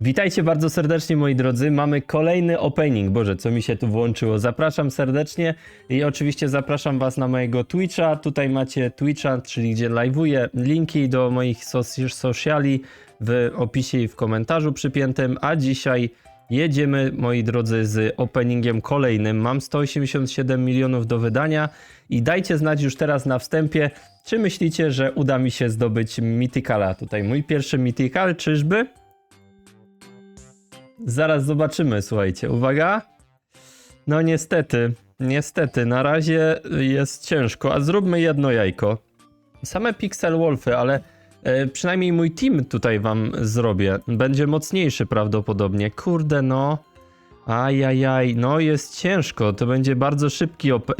Witajcie bardzo serdecznie moi drodzy. Mamy kolejny opening. Boże, co mi się tu włączyło. Zapraszam serdecznie i oczywiście zapraszam was na mojego Twitcha. Tutaj macie Twitcha, czyli gdzie live'uję. Linki do moich soc- sociali w opisie i w komentarzu przypiętym. A dzisiaj jedziemy moi drodzy z openingiem kolejnym. Mam 187 milionów do wydania i dajcie znać już teraz na wstępie, czy myślicie, że uda mi się zdobyć Mythicala. Tutaj mój pierwszy Mythical, czyżby? Zaraz zobaczymy, słuchajcie. Uwaga. No niestety, niestety, na razie jest ciężko, a zróbmy jedno jajko. Same Pixel Wolfy, ale e, przynajmniej mój team tutaj wam zrobię. Będzie mocniejszy prawdopodobnie. Kurde no. Ajajaj, no jest ciężko, to będzie bardzo szybki op...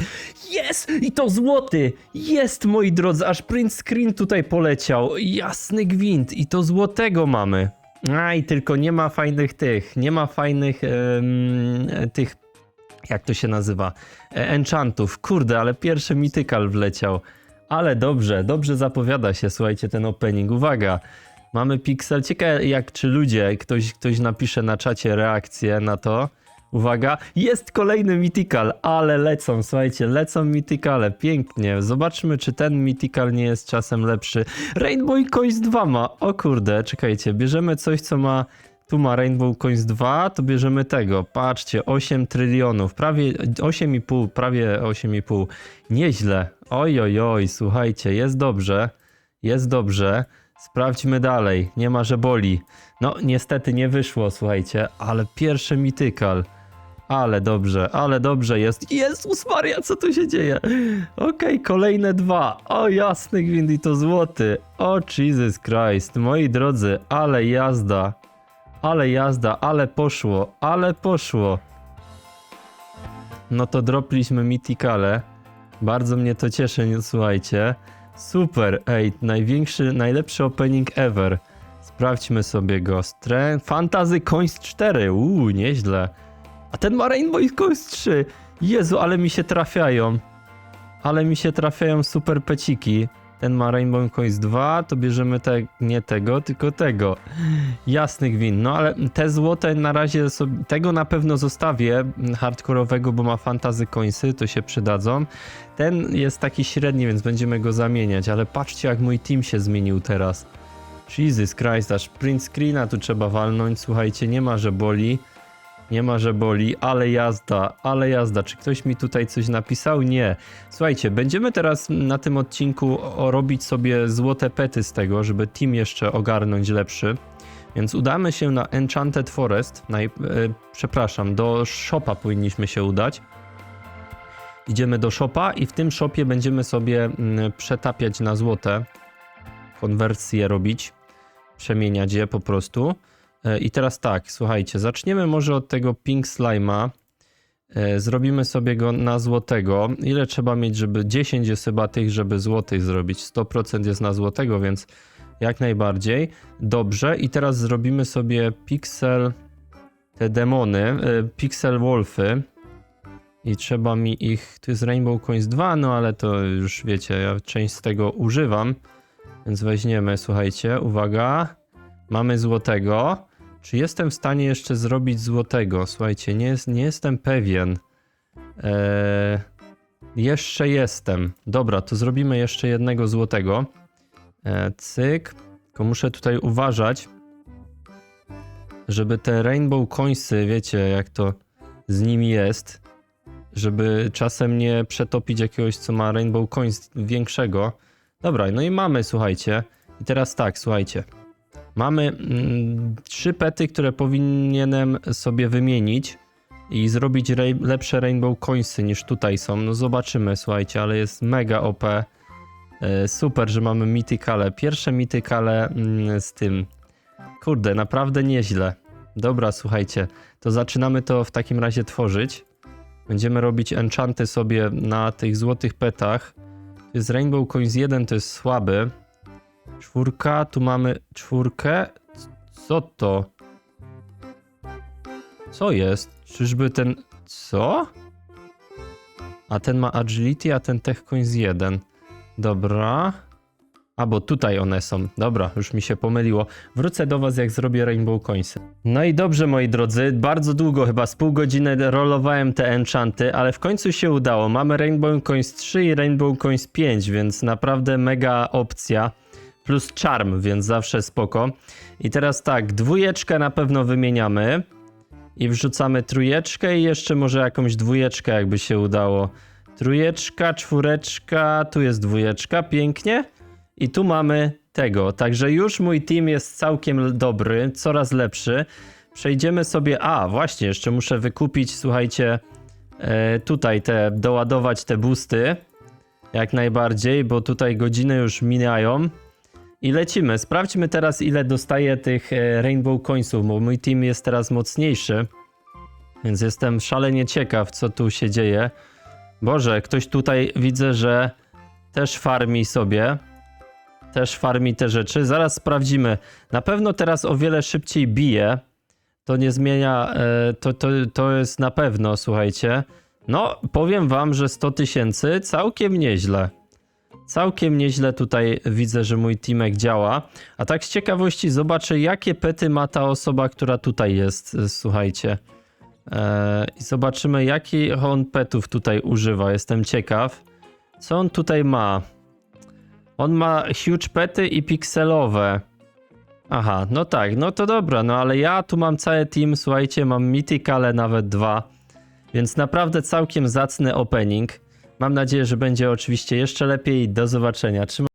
Jest! I to złoty! Jest, moi drodzy, aż print screen tutaj poleciał. Jasny gwint i to złotego mamy. Aj, tylko nie ma fajnych tych, nie ma fajnych em, tych, jak to się nazywa, e, enchantów. Kurde, ale pierwszy mitykal wleciał. Ale dobrze, dobrze zapowiada się, słuchajcie, ten opening. Uwaga, mamy pixel. Ciekawe, jak czy ludzie, ktoś, ktoś napisze na czacie reakcję na to. Uwaga, jest kolejny Mythical, ale lecą, słuchajcie, lecą Mythicale, pięknie. Zobaczmy, czy ten Mythical nie jest czasem lepszy. Rainbow Coins 2 ma, o kurde, czekajcie, bierzemy coś, co ma, tu ma Rainbow Coins 2, to bierzemy tego, patrzcie, 8 trylionów, prawie 8,5, prawie 8,5, nieźle, oj, oj, oj, słuchajcie, jest dobrze, jest dobrze. Sprawdźmy dalej, nie ma, że boli. No, niestety nie wyszło, słuchajcie, ale pierwszy mitykal. Ale dobrze, ale dobrze jest. Jezus Maria, co tu się dzieje? Okej, kolejne dwa. O, jasny gwint i to złoty. O, Jesus Christ, moi drodzy, ale jazda. Ale jazda, ale poszło, ale poszło. No to dropliśmy mitikale. Bardzo mnie to cieszy, nie słuchajcie. Super, ej, największy, najlepszy opening ever. Sprawdźmy sobie go. Strength, Fantasy Coins 4, uuu, nieźle. A ten ma Rainbow Coins 3. Jezu, ale mi się trafiają. Ale mi się trafiają super peciki. Ten ma Rainbow Coins 2, to bierzemy te, nie tego, tylko tego. Jasny gwint. No ale te złote na razie sobie, tego na pewno zostawię hardkorowego, bo ma fantazy coinsy, to się przydadzą. Ten jest taki średni, więc będziemy go zamieniać, ale patrzcie jak mój team się zmienił teraz. Jesus Christ, aż print screena tu trzeba walnąć, słuchajcie, nie ma, że boli. Nie ma, że boli, ale jazda, ale jazda. Czy ktoś mi tutaj coś napisał? Nie. Słuchajcie, będziemy teraz na tym odcinku robić sobie złote pety z tego, żeby team jeszcze ogarnąć lepszy. Więc udamy się na Enchanted Forest. Naj, e, przepraszam, do shopa powinniśmy się udać. Idziemy do shopa i w tym shopie będziemy sobie mm, przetapiać na złote. Konwersje robić. Przemieniać je po prostu. E, I teraz tak, słuchajcie, zaczniemy może od tego Pink Slime'a. E, Zrobimy sobie go na złotego. Ile trzeba mieć, żeby 10 jest chyba tych, żeby złotych zrobić. 100% jest na złotego, więc jak najbardziej. Dobrze, i teraz zrobimy sobie Pixel, te demony, e, Pixel Wolfy. I trzeba mi ich, tu jest Rainbow Coins 2, no ale to już wiecie, ja część z tego używam. Więc weźmiemy, słuchajcie, uwaga. Mamy złotego. Czy jestem w stanie jeszcze zrobić złotego? Słuchajcie, nie, nie jestem pewien. Eee, jeszcze jestem. Dobra, to zrobimy jeszcze jednego złotego. Eee, cyk. Tylko muszę tutaj uważać, żeby te rainbow coinsy, wiecie jak to z nimi jest, żeby czasem nie przetopić jakiegoś, co ma rainbow coins większego. Dobra, no i mamy, słuchajcie. I teraz tak, słuchajcie. Mamy mm, trzy pety, które powinienem sobie wymienić i zrobić lepsze Rainbow Coinsy niż tutaj są. No zobaczymy, słuchajcie, ale jest mega OP. E, super, że mamy Mythicale. Pierwsze Mythicale mm, z tym. Kurde, naprawdę nieźle. Dobra, słuchajcie, to zaczynamy to w takim razie tworzyć. Będziemy robić enchanty sobie na tych złotych petach. To jest Rainbow Coins 1, to jest słaby. Czwórka, tu mamy czwórkę. Co to? Co jest? Czyżby ten... Co? A ten ma agility, a ten tech coins 1. Dobra. A bo tutaj one są. Dobra, już mi się pomyliło. Wrócę do was, jak zrobię Rainbow Coinsy. No i dobrze, moi drodzy. Bardzo długo, chyba z pół godziny rollowałem te enchanty, ale w końcu się udało. Mamy Rainbow Coins 3 i Rainbow Coins 5, więc naprawdę mega opcja. Plus charm, więc zawsze spoko. I teraz tak, dwójeczkę na pewno wymieniamy. I wrzucamy trójeczkę i jeszcze może jakąś dwójeczkę, jakby się udało. Trójeczka, czwóreczka, tu jest dwójeczka, pięknie. I tu mamy tego. Także już mój team jest całkiem dobry, coraz lepszy. Przejdziemy sobie. A, właśnie, jeszcze muszę wykupić, słuchajcie, e, tutaj te, doładować te boosty. Jak najbardziej, bo tutaj godziny już mijają. I lecimy. Sprawdźmy teraz, ile dostaję tych e, Rainbow Coinsów, bo mój team jest teraz mocniejszy. Więc jestem szalenie ciekaw, co tu się dzieje. Boże, ktoś tutaj widzę, że też farmi sobie. Też farmi te rzeczy. Zaraz sprawdzimy. Na pewno teraz o wiele szybciej bije. To nie zmienia. E, to, to, to jest na pewno, słuchajcie. No, powiem wam, że 100 tysięcy całkiem nieźle. Całkiem nieźle tutaj widzę, że mój teamek działa. A tak z ciekawości zobaczę, jakie pety ma ta osoba, która tutaj jest. e, Słuchajcie. Eee, I zobaczymy, jakich on petów tutaj używa. Jestem ciekaw. Co on tutaj ma? On ma huge pety i pikselowe. Aha, no tak, no to dobra, no ale ja tu mam cały team, słuchajcie, mam Mythicale nawet dwa, więc naprawdę całkiem zacny opening. Mam nadzieję, że będzie oczywiście jeszcze lepiej. Do zobaczenia. Trzymaj